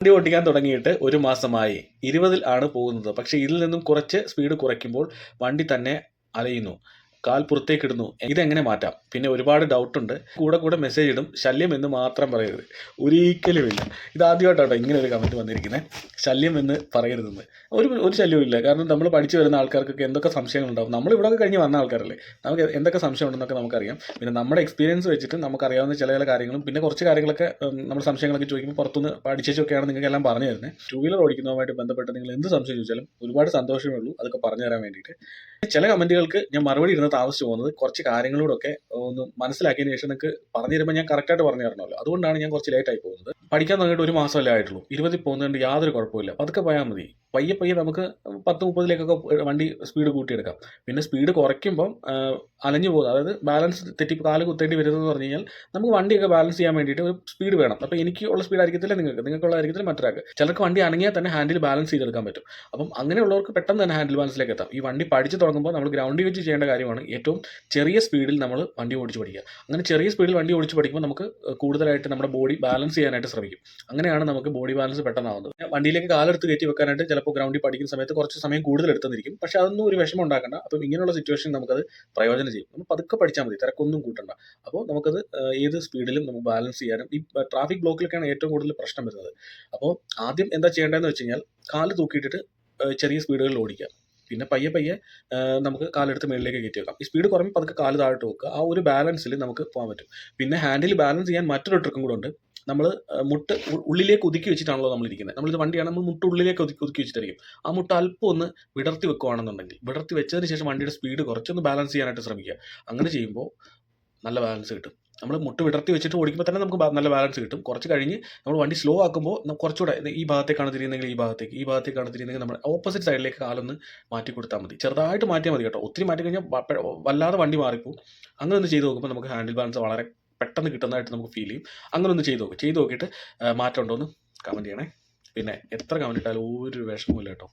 വണ്ടി ഓടിക്കാൻ തുടങ്ങിയിട്ട് ഒരു മാസമായി. ഇരുപതിൽ ആണ് പോകുന്നത്. പക്ഷേ ഇതിൽ നിന്നും കുറച്ച് സ്പീഡ് കുറയ്ക്കുമ്പോൾ വണ്ടി തന്നെ അലയുന്നു. കാൽ പുറത്തേക്കിടുന്നു. ഇതെങ്ങനെ മാറ്റാം? പിന്നെ ഒരുപാട് ഡൗട്ട് ഉണ്ട് കൂടെ കൂടെ മെസ്സേജ് ഇടും. ശല്യം എന്ന് മാത്രം പറയരുത്. ഇത് ആദ്യമായിട്ടാട്ടോ ഇങ്ങനെ ഒരു കമന്റ് വന്നിരിക്കുന്നത് ശല്യം എന്ന് പറയരുതെന്ന്. ഒരു ഒരു ശല്യവും ഇല്ല. കാരണം നമ്മൾ പഠിച്ചു വരുന്ന ആൾക്കാർക്കൊക്കെ എന്തൊക്കെ സംശയങ്ങളുണ്ടാവും. നമ്മൾ ഇവിടെ കഴിഞ്ഞ് വന്ന ആൾക്കാരല്ലേ. നമുക്ക് എന്തൊക്കെ സംശയം ഉണ്ടെന്നൊക്കെ നമുക്കറിയാം. പിന്നെ നമ്മുടെ എക്സ്പീരിയൻസ് വെച്ചിട്ട് നമുക്കറിയാവുന്ന ചില ചില കാര്യങ്ങളും പിന്നെ കുറച്ച് കാര്യങ്ങളൊക്കെ നമ്മൾ സംശയങ്ങളൊക്കെ ചോദിക്കുമ്പോൾ പുറത്തുനിന്ന് പഠിച്ചൊക്കെയാണ് നിങ്ങൾക്ക് എല്ലാം പറഞ്ഞു തരുന്നത് ടൂ വീലർ ഓടിക്കുന്നതുമായിട്ട് ബന്ധപ്പെട്ട് നിങ്ങൾ എന്ത് സംശയം ചോദിച്ചാലും ഒരുപാട് സന്തോഷമേ ഉള്ളൂ. അതൊക്കെ പറഞ്ഞു തരാൻ വേണ്ടിയിട്ട്. ചില കമന്റുകൾക്ക് ഞാൻ മറുപടി ഇരുന്ന് താമസിച്ചു പോകുന്നത് കുറച്ച് കാര്യങ്ങളോടൊക്കെ ഒന്ന് മനസ്സിലാക്കിയതിന് ശേഷം നിങ്ങൾക്ക് പറഞ്ഞു തരുമ്പോൾ ഞാൻ കറക്റ്റായിട്ട് പറഞ്ഞു തരണമല്ലോ. അതുകൊണ്ടാണ് ഞാൻ കുറച്ച് ലേറ്റ് ആയി പോകുന്നത്. പഠിക്കാൻ തുടങ്ങിയിട്ട് ഒരു മാസമല്ലേ ആയിട്ടുള്ളൂ. ഇരുപതിൽ പോകുന്നതുകൊണ്ട് യാതൊരു കുഴപ്പമില്ല പതുക്കെ പോയാൽ മതി. പയ്യെ പയ്യെ നമുക്ക് പത്ത് മുപ്പതിലേക്കൊക്കെ വണ്ടി സ്പീഡ് കൂട്ടിയെടുക്കാം. പിന്നെ സ്പീഡ് കുറയ്ക്കുമ്പം അലഞ്ഞു പോകുന്നത് അതായത് ബാലൻസ് തെറ്റി കാൽ കുത്തേണ്ടി വരുന്നതെന്ന് പറഞ്ഞു കഴിഞ്ഞാൽ നമുക്ക് വണ്ടിയൊക്കെ ബാലൻസ് ചെയ്യാൻ വേണ്ടിയിട്ട് ഒരു സ്പീഡ് വേണം. അപ്പോൾ എനിക്ക് ഉള്ള സ്പീഡ് ആയിരിക്കത്തില്ല നിങ്ങൾക്ക്. നിങ്ങൾക്കുള്ള ആയിരിക്കത്തില്ല മറ്റൊരാൾക്ക്. ചിലർക്ക് വണ്ടി അനങ്ങിയാൽ തന്നെ ഹാൻഡിൽ ബാലൻസ് ചെയ്തെടുക്കാൻ പറ്റും. അപ്പം അങ്ങനെയുള്ളവർക്ക് പെട്ടെന്ന് തന്നെ ഹാൻഡിൽ ബാലൻസിലേക്ക് എത്താം. ഈ വണ്ടി പഠിച്ചു തുടങ്ങുമ്പോൾ നമ്മൾ ഗ്രൗണ്ടിൽ വെച്ച് ചെയ്യേണ്ട കാര്യമാണ് ഏറ്റവും ചെറിയ സ്പീഡിൽ നമ്മൾ വണ്ടി ഓടിച്ച് പഠിക്കുക. അങ്ങനെ ചെറിയ സ്പീഡിൽ വണ്ടി ഓടിച്ച് പഠിക്കുമ്പോൾ നമുക്ക് കൂടുതലായിട്ട് നമ്മുടെ ബോഡി ബാലൻസ് ചെയ്യാനായിട്ട് ശ്രമിക്കും. അങ്ങനെയാണ് നമുക്ക് ബോഡി ബാലൻസ് പെട്ടെന്നാവുന്നത്. വണ്ടിയിലേക്ക് കാലെടുത്ത് കയറ്റി വെക്കാനായിട്ട് ചിലപ്പോൾ ഗ്രൗണ്ടിൽ പഠിക്കുന്ന സമയത്ത് കുറച്ച് സമയം കൂടുതൽ എടുത്തെന്നിരിക്കും. പക്ഷെ അതൊന്നും ഒരു വിഷമം ഉണ്ടാക്കണ്ട. അപ്പം ഇങ്ങനെയുള്ള സിറ്റുവേഷൻ നമുക്കത് പ്രയോജനം ചെയ്യും. നമ്മൾ പതുക്കെ പഠിച്ചാൽ മതി. തിരക്കൊന്നും കൂട്ടണ്ട. അപ്പോൾ നമുക്കത് ഏത് സ്പീഡിലും നമുക്ക് ബാലൻസ് ചെയ്യാനും ഈ ട്രാഫിക് ബ്ലോക്കിലൊക്കെയാണ് ഏറ്റവും കൂടുതൽ പ്രശ്നം വരുന്നത്. അപ്പോൾ ആദ്യം എന്താ ചെയ്യേണ്ടതെന്ന് വെച്ച് കഴിഞ്ഞാൽ കാൽ തൂക്കിയിട്ടിട്ട് ചെറിയ സ്പീഡുകളിൽ ഓടിക്കുക. പിന്നെ പയ്യെ പയ്യെ നമുക്ക് കാലെടുത്ത് മേളിലേക്ക് കയറ്റി വെക്കാം. ഈ സ്പീഡ് കുറയുമ്പോൾ പതുക്കെ കാൽ താഴോട്ട് വെക്കുക. ആ ഒരു ബാലൻസിൽ നമുക്ക് പോകാൻ പറ്റും. പിന്നെ ഹാൻഡിൽ ബാലൻസ് ചെയ്യാൻ മറ്റൊരു ട്രിക്കും കൂടെ ഉണ്ട്. നമ്മൾ മുട്ട് ഉള്ളിലേക്ക് ഒതുക്കി വെച്ചിട്ടാണല്ലോ നമ്മൾ ഇരിക്കുന്നത് നമ്മളിത് വണ്ടിയാണ് നമ്മൾ മുട്ട് ഉള്ളിലേക്ക് ഒതുക്കി ഒതുക്കി വെച്ചിട്ടായിരിക്കും. ആ മുട്ട് അല്പം ഒന്ന് വിടർത്തി വെക്കുകയാണെന്നുണ്ടെങ്കിൽ വിടർത്തി വെച്ചതിന് ശേഷം വണ്ടിയുടെ സ്പീഡ് കുറച്ചൊന്ന് ബാലൻസ് ചെയ്യാനായിട്ട് ശ്രമിക്കുക. അങ്ങനെ ചെയ്യുമ്പോൾ നല്ല ബാലൻസ് കിട്ടും. നമ്മൾ മുട്ട് വിടർത്തി വെച്ചിട്ട് ഓടിക്കുമ്പോൾ തന്നെ നമുക്ക് നല്ല ബാലൻസ് കിട്ടും. കുറച്ച് കഴിഞ്ഞ് നമ്മൾ വണ്ടി സ്ലോ ആക്കുമ്പോൾ കുറച്ചുകൂടെ ഈ ഭാഗത്തേക്കാണ് തിരിയുന്നെങ്കിൽ ഈ ഭാഗത്തേക്ക് ഈ ഭാഗത്തേക്കാണ് തിരിയുന്നെങ്കിൽ നമ്മൾ ഓപ്പോസിറ്റ് സൈഡിലേക്ക് കാലൊന്ന് മാറ്റി കൊടുത്താൽ മതി. ചെറുതായിട്ട് മാറ്റിയാൽ മതി കേട്ടോ. ഒത്തിരി മാറ്റി കഴിഞ്ഞാൽ വല്ലാതെ വണ്ടി മാറിപ്പോവും. അങ്ങനെ ഒന്ന് ചെയ്ത് നോക്കുമ്പോൾ നമുക്ക് ഹാൻഡിൽ ബാലൻസ് വളരെ പെട്ടെന്ന് കിട്ടുന്നതായിട്ട് നമുക്ക് ഫീൽ ചെയ്യും. അങ്ങനെ ഒന്ന് ചെയ്ത് നോക്കും. ചെയ്ത് നോക്കിയിട്ട് മാറ്റം ഉണ്ടോ എന്ന് കമന്റ് ചെയ്യണേ. പിന്നെ എത്ര കമന്റ് ഇട്ടാലും ഒരു വിഷമമില്ല കേട്ടോ.